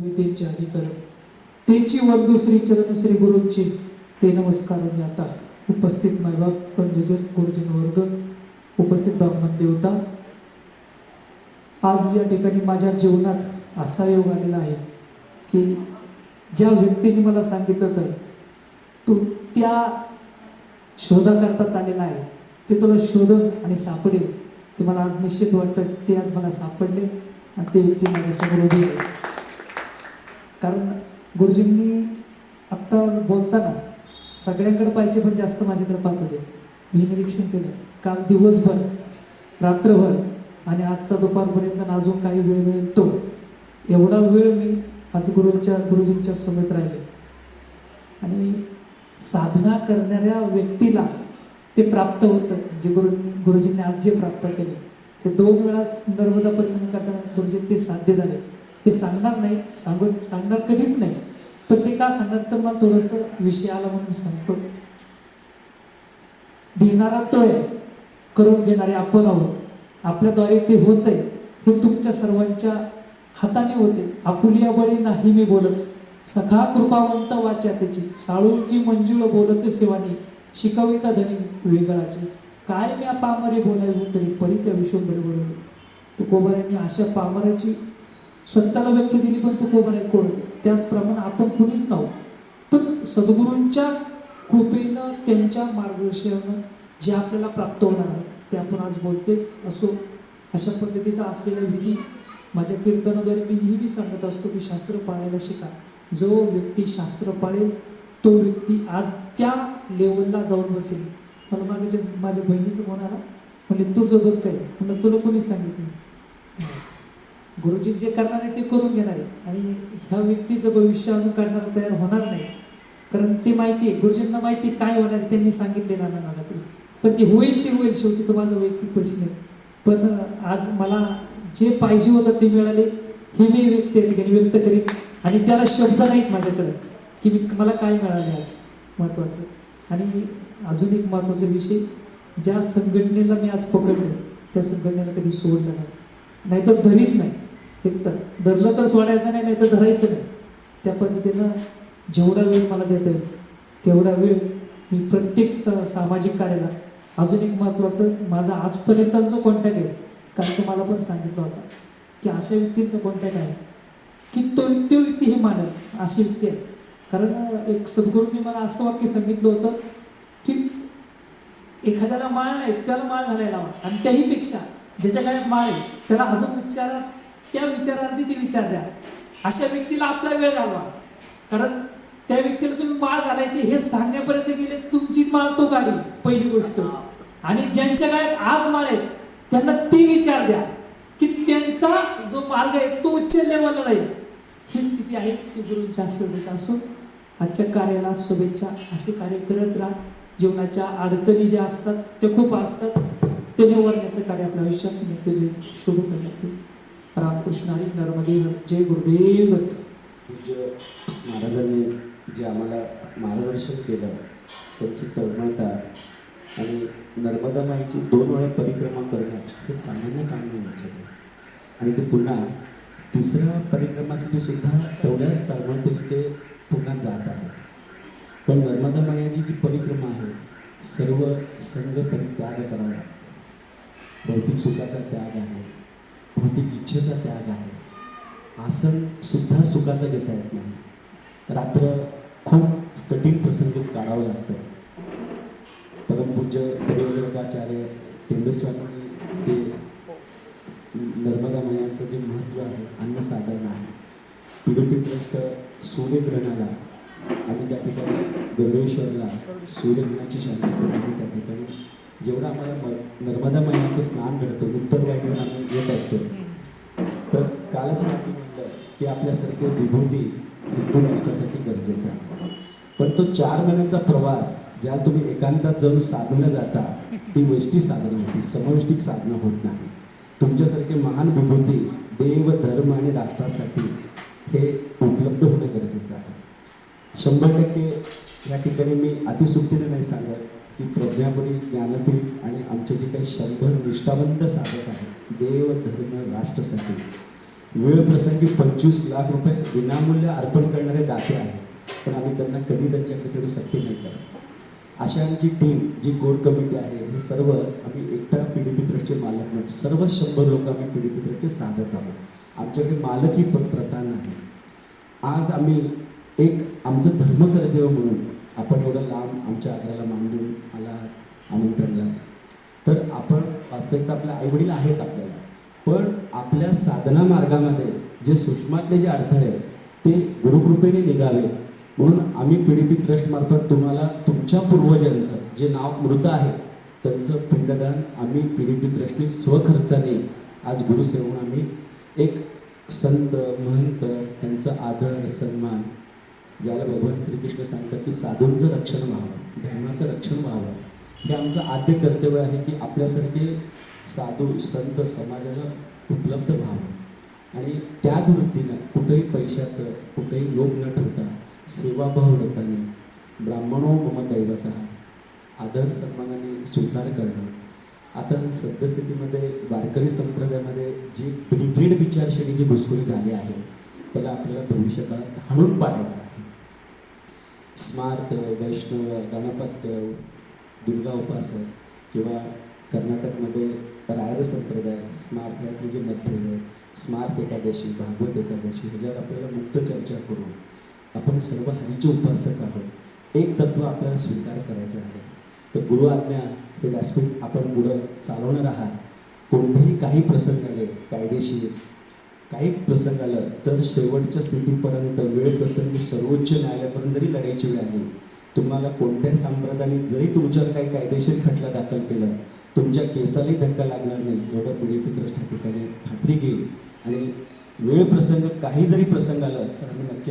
विद्येचे अधिकरण त्यांची वंदू श्री चरण श्री गुरूंची. ते नमस्कार मी आता उपस्थित मायबाप बंधुजन गुरुजन वर्ग उपस्थित ब्राह्मण देवता. आज या ठिकाणी माझ्या जीवनात असा योग आलेला आहे की ज्या व्यक्तीने मला सांगितलं तर तू त्या शोधाकरता चाललेला आहे. ते तुला शोध आणि सापडेल. ते मला आज निश्चित वाटतं ते आज मला सापडले आणि ते व्यक्ती माझ्यासमोर उभी आहे. कारण गुरुजींनी आत्ता बोलताना सगळ्यांकडे पाहिजे पण जास्त माझ्याकडे पाहत होते. मी निरीक्षण केलं. काल दिवसभर रात्रभर आणि आजचा दुपारपर्यंत अजून काही वेळ मिळेल तो. एवढा वेळ मी आज गुरूंच्या गुरुजींच्या समेत राहिले. आणि साधना करणाऱ्या व्यक्तीला ते प्राप्त होतं. जे गुरु गुरुजींनी आज जे प्राप्त केले ते दोन वेळा नर्मदा परिक्रमा करताना गुरुजी ते साध्य झाले. हे सांगणार नाही सांगून सांगणार कधीच नाही. पण ते का सांगणार तर मला थोडंसं विषय आला म्हणून सांगतो. देणारा तो आहे. करून घेणारे आपण आहोत. आपल्याद्वारे ते होत आहे हे तुमच्या सर्वांच्या हाताने होते. आपुलिया बळी नाही मी बोलत. सखा कृपावंत वाचा त्याची. साळुंकी मंजुळ बोलत सेवानी. शिकविता धनी वेगळाची. काय मी पामरे बोलावी तरी परी त्या विश्वंभर बोलवले. तुकोबारांनी अशा पामराची स्वतःला व्याख्या दिली पण तुकोबाराय कोण होते त्याचप्रमाणे आपण कुणीच नव्हतो पण सद्गुरूंच्या कृपेनं त्यांच्या मार्गदर्शनानं जे आपल्याला प्राप्त होणार आहे ते आपण आज बोलतोय. असो अशा पद्धतीचा असलेला विधी माझ्या कीर्तनाद्वारे मी नेहमी सांगत असतो की शास्त्र पाळायला शिका. जो व्यक्ती शास्त्र पाळेल तो व्यक्ती आज त्या लेवलला जाऊन बसेल. मला मागे जे माझ्या बहिणीचं म्हणाला म्हणजे तुझं बघ काय? म्हणलं तुला कोणी सांगितलं? गुरुजी जे करणार आहे ते करून घेणार आहे. आणि ह्या व्यक्तीचं भविष्य अजून काढणार तयार होणार नाही. कारण ते माहिती आहे गुरुजींना माहिती काय होणार आहे, त्यांनी सांगितले ना नाना तरी. पण ते होईल ते होईल. शेवटी तो माझा वैयक्तिक प्रश्न आहे. पण आज मला जे पाहिजे होतं ते मिळाले हे मी व्यक्त या ठिकाणी व्यक्त करीन. आणि त्याला शब्द नाहीत माझ्याकडे की मी मला काय मिळाले आज महत्त्वाचं आणि अजून एक महत्त्वाचा विषय ज्या संघटनेला मी आज पकडलं त्या संघटनेला कधी सोडलं नाही. नाहीतर धरीत नाही. एकतर धरलं तर सोडायचं नाही नाही तर धरायचं नाही. त्या पद्धतीनं जेवढा वेळ मला देता येईल तेवढा वेळ मी प्रत्येक स सामाजिक कार्याला अजून एक महत्त्वाचं माझा आजपर्यंतचा जो कॉन्टॅक्ट आहे कारण तो मला पण सांगितलं होता की अशा व्यक्तींचा कॉन्टॅक्ट आहे की तो तो व्यक्ती हे मानव अशी व्यक्ती आहे. कारण एक सद्गुरूंनी मला असं वाक्य सांगितलं होतं की एखाद्याला माळ नाही त्याला माळ घालायला हवा आणि त्याहीपेक्षा ज्याच्या काय माळ आहे त्याला अजून विचारात त्या विचारार्थी ते विचार द्या. अशा व्यक्तीला आपला वेळ घालवा. कारण त्या व्यक्तीला तुम्ही माळ घालायची हे सांगण्यापर्यंत गेले तुमची माळ तो काढील पहिली गोष्ट. आणि ज्यांच्या गायब आज माळ आहे त्यांना ती विचार द्या की त्यांचा जो मार्ग आहे तो उच्च लेवलला राहील. ही स्थिती आहे ती गुरूंच्या आशीर्वादाचा असून आजच्या कार्याला शुभेच्छा. असे कार्य करत राहा. जीवनाच्या अडचणी ज्या असतात त्या खूप असतात. ते निवडण्याचं कार्य आपल्या आयुष्यात नक्की जे शुभ करण्यात रामकृष्ण आणि नर्मदे जय गुरुदेव दत्त. पूज्य महाराजांनी जे आम्हाला मार्गदर्शन केलं त्यांची तळमळता आणि नर्मदा माईची दोन वेळा परिक्रमा करणं हे सामान्य काम नाही आमच्याकडे. आणि ते पुन्हा तिसऱ्या परिक्रमासाठी सुद्धा तेवढ्याच तळमळतेने ते पुन्हा जात आहेत. पण नर्मदा मायाची जी परिक्रमा आहे सर्व संघ परित्याग करावा लागतो. भौतिक सुखाचा त्याग आहे. भौतिक इच्छेचा त्याग आहे. आसन सुद्धा सुखाचं घेता येत नाही. रात्र खूप कठीण प्रसंगीत काढावं लागतं. परमपूज्य परिवर्तकाचार्य टेंबेस्वामी ते नर्मदा मयांचं जे महत्त्व आहे अन्नसाधारण आहे पीडीपी ट्रस्ट सूर्यग्रहणाला आणि त्या ठिकाणी गरुडेश्वरला सूर्यग्रहणाची शांती करून त्या ठिकाणी जेवढं आम्हाला नर्मदा मयांचं स्नान घडतं उत्तर वाहिनीवर आम्ही येत असतो. तर कालच मी आपण म्हणलं की आपल्यासारखे विभूती हिंदू राष्ट्रासाठी गरजेचं आहे. पण तो चार महिन्याचा प्रवास ज्या तुम्ही एकांतात जाऊन साधना जाता ती वैष्टिक साधना होती समवैष्टिक साधना होत नाही. तुमच्यासारखे महान विभूती देव धर्म आणि राष्ट्रासाठी हे उपलब्ध होणं गरजेचं आहे. शंभर टक्के या ठिकाणी मी अतिसुक्तीने नाही सांगत. की प्रज्ञापुरी ज्ञानपीठ आणि आमचे जे काही शंभर निष्ठावंत साधक आहेत देव धर्म राष्ट्रासाठी वेळ प्रसंगी पंचवीस लाख रुपये विनामूल्य अर्पण करणारे दाते आहेत पण आम्ही त्यांना कधी त्यांच्याकडे तेवढी सक्ती नाही करत. अशा आमची टीम जी कोर कमिटी आहे हे सर्व आम्ही एकटा पी डी पी ट्रस्टचे मालक नाही सर्व शंभर लोक आम्ही पी डी पी ट्रस्टचे साधक आहोत. आमच्याकडे मालकी पण प्रथा नाही आज आम्ही एक आमचं धर्मकर्तव्य म्हणून आपण एवढं लांब आमच्या आग्र्याला मांडून मला आमंत्रणला तर आपण वास्तविकता आपल्या आईवडील आहेत आपल्याला. पण आपल्या साधना मार्गामध्ये जे सूक्ष्मातले जे अडथळे आहेत, ते गुरुकृपेने निघावे. म्हणून आम्ही पी डी पी ट्रस्टमार्फत तुम्हाला तुमच्या पूर्वजांचं जे नाव मृत आहे त्यांचं पिंडदान आम्ही पी डी पी ट्रस्टने स्वखर्चाने आज गुरुसेवून आम्ही एक संत महंत त्यांचा आदर सन्मान ज्याला भगवान श्रीकृष्ण सांगतात की साधूंचं रक्षण व्हावं धर्माचं रक्षण व्हावं. हे आमचं आद्य कर्तव्य आहे की आपल्यासारखे साधू संत समाजाला उपलब्ध व्हावं. आणि त्या वृत्तीनं कुठेही पैशाचं कुठेही लोभ न ठेवता सेवाभाव रताने ब्राह्मणो मम दैवता आदर सन्मानाने स्वीकार करणं. आता सद्यस्थितीमध्ये वारकरी संप्रदायामध्ये जी ब्रिगेड विचारशैली जी घुसखोरी झाली आहे त्याला आपल्याला भविष्यकाळात हाणून पाडायचं आहे. स्मार्त वैष्णव गणपत्य दुर्गा उपासक किंवा कर्नाटकमध्ये रायर संप्रदाय स्मार्थ ह्यातले जे मतभेद आहेत स्मार्त एकादशी भागवत एकादशी ह्याच्यावर आपल्याला मुक्त चर्चा करून आपण सर्व हरीचे उपासक आहोत. एक तत्व आपल्याला स्वीकार करायचं आहे. तर गुरु आज्ञा हे व्यासपीठ आपण पुढं चालवणार आहात. कोणतेही काही प्रसंग आले कायदेशीर काही प्रसंग आलं तर शेवटच्या स्थितीपर्यंत वेळ प्रसंगी सर्वोच्च न्यायालयापर्यंत जरी लढायची वेळ आली तुम्हाला कोणत्याही संप्रदायाने जरी तुमच्यावर काही कायदेशीर खटला दाखल केला तुमच्या केसालाही धक्का लागणार नाही एवढं पीडित ट्रस्ट ठिकाणी खात्री घेईल. आणि वेळ प्रसंग काही जरी प्रसंग आला तर आम्ही नक्की